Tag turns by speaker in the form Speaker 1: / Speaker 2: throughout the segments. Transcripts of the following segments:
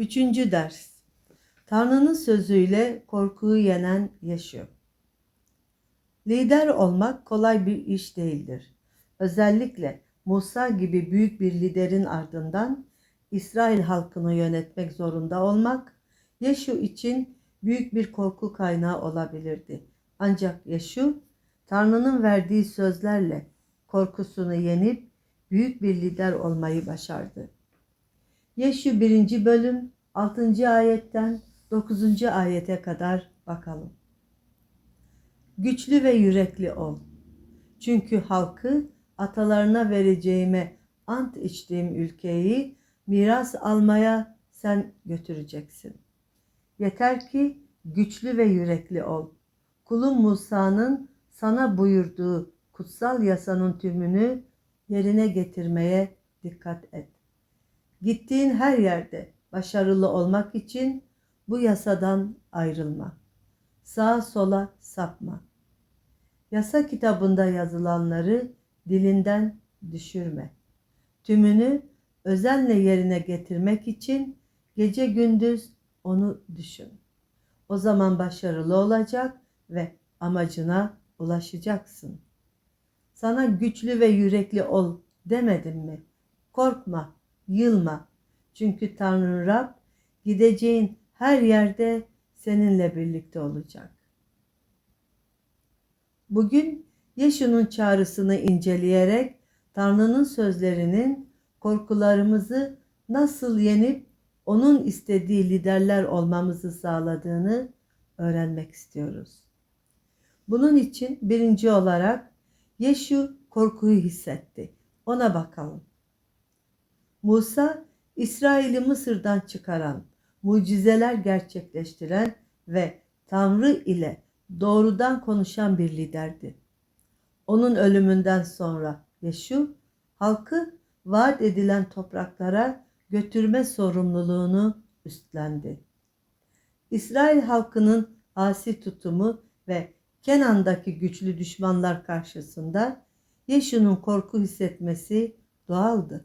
Speaker 1: Üçüncü ders. Tanrı'nın sözüyle korkuyu yenen yaşıyor. Lider olmak kolay bir iş değildir. Özellikle Musa gibi büyük bir liderin ardından İsrail halkını yönetmek zorunda olmak Yeşu için büyük bir korku kaynağı olabilirdi. Ancak Yeşu Tanrı'nın verdiği sözlerle korkusunu yenip büyük bir lider olmayı başardı. Yeşu 1. bölüm 6. ayetten 9. ayete kadar bakalım. Güçlü ve yürekli ol. Çünkü halkı atalarına vereceğime ant içtiğim ülkeyi miras almaya sen götüreceksin. Yeter ki güçlü ve yürekli ol. Kulum Musa'nın sana buyurduğu kutsal yasanın tümünü yerine getirmeye dikkat et. Gittiğin her yerde başarılı olmak için bu yasadan ayrılma. Sağa sola sapma. Yasa kitabında yazılanları dilinden düşürme. Tümünü özenle yerine getirmek için gece gündüz onu düşün. O zaman başarılı olacak ve amacına ulaşacaksın. Sana güçlü ve yürekli ol demedim mi? Korkma, yılma. Çünkü Tanrı Rab gideceğin her yerde seninle birlikte olacak. Bugün Yeşu'nun çağrısını inceleyerek Tanrı'nın sözlerinin korkularımızı nasıl yenip onun istediği liderler olmamızı sağladığını öğrenmek istiyoruz. Bunun için birinci olarak Yeşu korkuyu hissetti. Ona bakalım. Musa, İsrail'i Mısır'dan çıkaran, mucizeler gerçekleştiren ve Tanrı ile doğrudan konuşan bir liderdi. Onun ölümünden sonra Yeşu, halkı vaat edilen topraklara götürme sorumluluğunu üstlendi. İsrail halkının asi tutumu ve Kenan'daki güçlü düşmanlar karşısında Yeşu'nun korku hissetmesi doğaldı.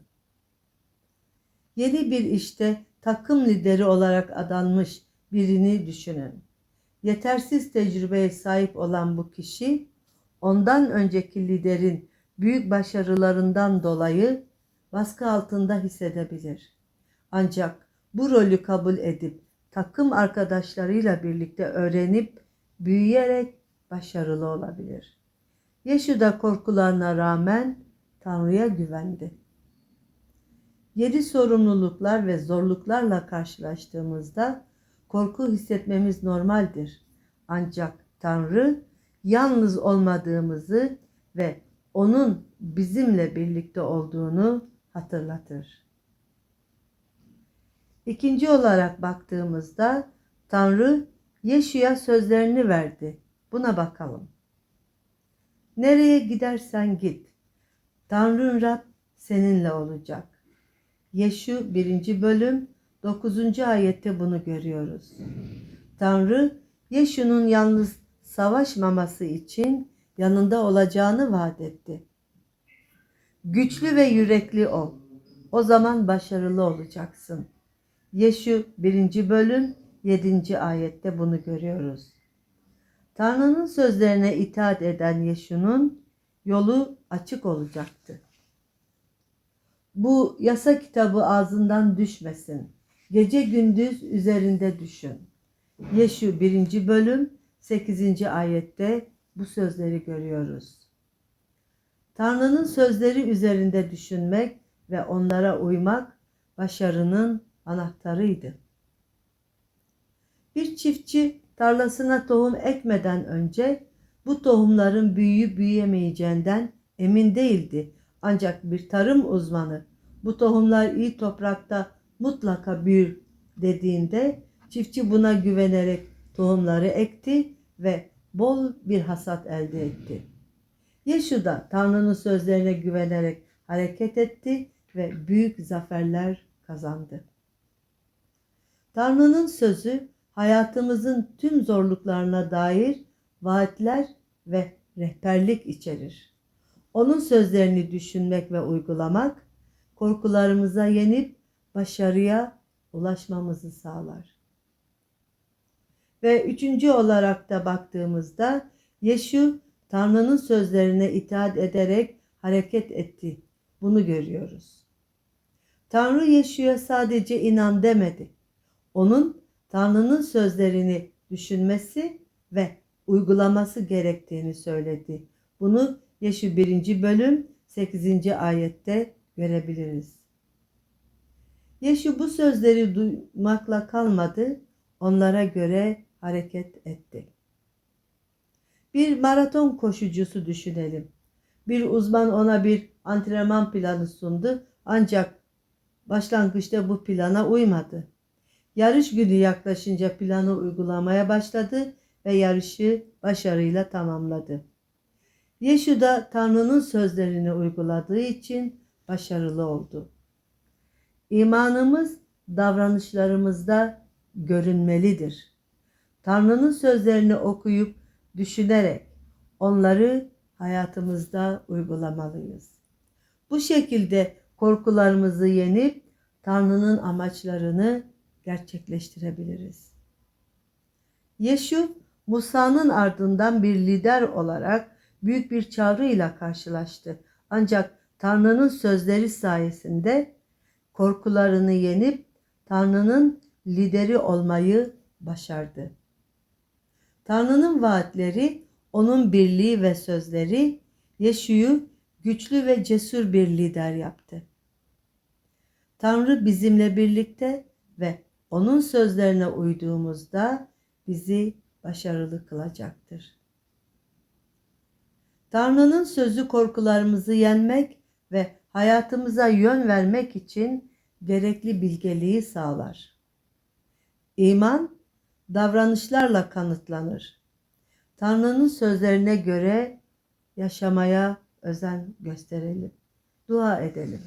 Speaker 1: Yeni bir işte takım lideri olarak adanmış birini düşünün. Yetersiz tecrübeye sahip olan bu kişi ondan önceki liderin büyük başarılarından dolayı baskı altında hissedebilir. Ancak bu rolü kabul edip takım arkadaşlarıyla birlikte öğrenip büyüyerek başarılı olabilir. Yeşu da korkularına rağmen Tanrı'ya güvendi. Yedi sorumluluklar ve zorluklarla karşılaştığımızda korku hissetmemiz normaldir. Ancak Tanrı yalnız olmadığımızı ve onun bizimle birlikte olduğunu hatırlatır. İkinci olarak baktığımızda Tanrı Yeşu'ya sözlerini verdi. Buna bakalım. Nereye gidersen git. Tanrın Rab seninle olacak. Yeşu 1. bölüm 9. ayette bunu görüyoruz. Tanrı Yeşu'nun yalnız savaşmaması için yanında olacağını vaat etti. Güçlü ve yürekli ol. O zaman başarılı olacaksın. Yeşu 1. bölüm 7. ayette bunu görüyoruz. Tanrı'nın sözlerine itaat eden Yeşu'nun yolu açık olacaktı. Bu yasa kitabı ağzından düşmesin. Gece gündüz üzerinde düşün. Yeşu 1. bölüm 8. ayette bu sözleri görüyoruz. Tanrı'nın sözleri üzerinde düşünmek ve onlara uymak başarının anahtarıydı. Bir çiftçi tarlasına tohum ekmeden önce bu tohumların büyüyüp büyüyemeyeceğinden emin değildi. Ancak bir tarım uzmanı bu tohumlar iyi toprakta mutlaka büyür dediğinde çiftçi buna güvenerek tohumları ekti ve bol bir hasat elde etti. Yeşu da Tanrı'nın sözlerine güvenerek hareket etti ve büyük zaferler kazandı. Tanrı'nın sözü hayatımızın tüm zorluklarına dair vaatler ve rehberlik içerir. Onun sözlerini düşünmek ve uygulamak korkularımıza yenip başarıya ulaşmamızı sağlar. Ve üçüncü olarak da baktığımızda Yeşu Tanrı'nın sözlerine itaat ederek hareket etti. Bunu görüyoruz. Tanrı Yeşu'ya sadece inan demedi. Onun Tanrı'nın sözlerini düşünmesi ve uygulaması gerektiğini söyledi. Bunu Yeşu 1. bölüm 8. ayette görebiliriz. Yeşu bu sözleri duymakla kalmadı, onlara göre hareket etti. Bir maraton koşucusu düşünelim. Bir uzman ona bir antrenman planı sundu ancak başlangıçta bu plana uymadı. Yarış günü yaklaşınca planı uygulamaya başladı ve yarışı başarıyla tamamladı. Yeşu da Tanrı'nın sözlerini uyguladığı için başarılı oldu. İmanımız davranışlarımızda görünmelidir. Tanrı'nın sözlerini okuyup düşünerek onları hayatımızda uygulamalıyız. Bu şekilde korkularımızı yenip Tanrı'nın amaçlarını gerçekleştirebiliriz. Yeşu Musa'nın ardından bir lider olarak büyük bir çağrıyla karşılaştı. Ancak Tanrı'nın sözleri sayesinde korkularını yenip Tanrı'nın lideri olmayı başardı. Tanrı'nın vaatleri, onun birliği ve sözleri Yeşu'yu güçlü ve cesur bir lider yaptı. Tanrı bizimle birlikte ve onun sözlerine uyduğumuzda bizi başarılı kılacaktır. Tanrı'nın sözü korkularımızı yenmek ve hayatımıza yön vermek için gerekli bilgeliği sağlar. İman davranışlarla kanıtlanır. Tanrı'nın sözlerine göre yaşamaya özen gösterelim. Dua edelim.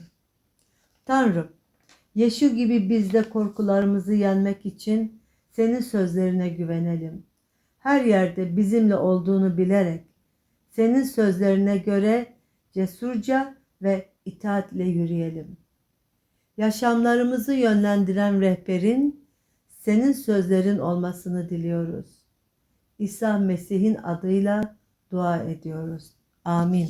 Speaker 1: Tanrım, Yeşu gibi biz de korkularımızı yenmek için senin sözlerine güvenelim. Her yerde bizimle olduğunu bilerek senin sözlerine göre cesurca ve itaatle yürüyelim. Yaşamlarımızı yönlendiren rehberin senin sözlerin olmasını diliyoruz. İsa Mesih'in adıyla dua ediyoruz. Amin.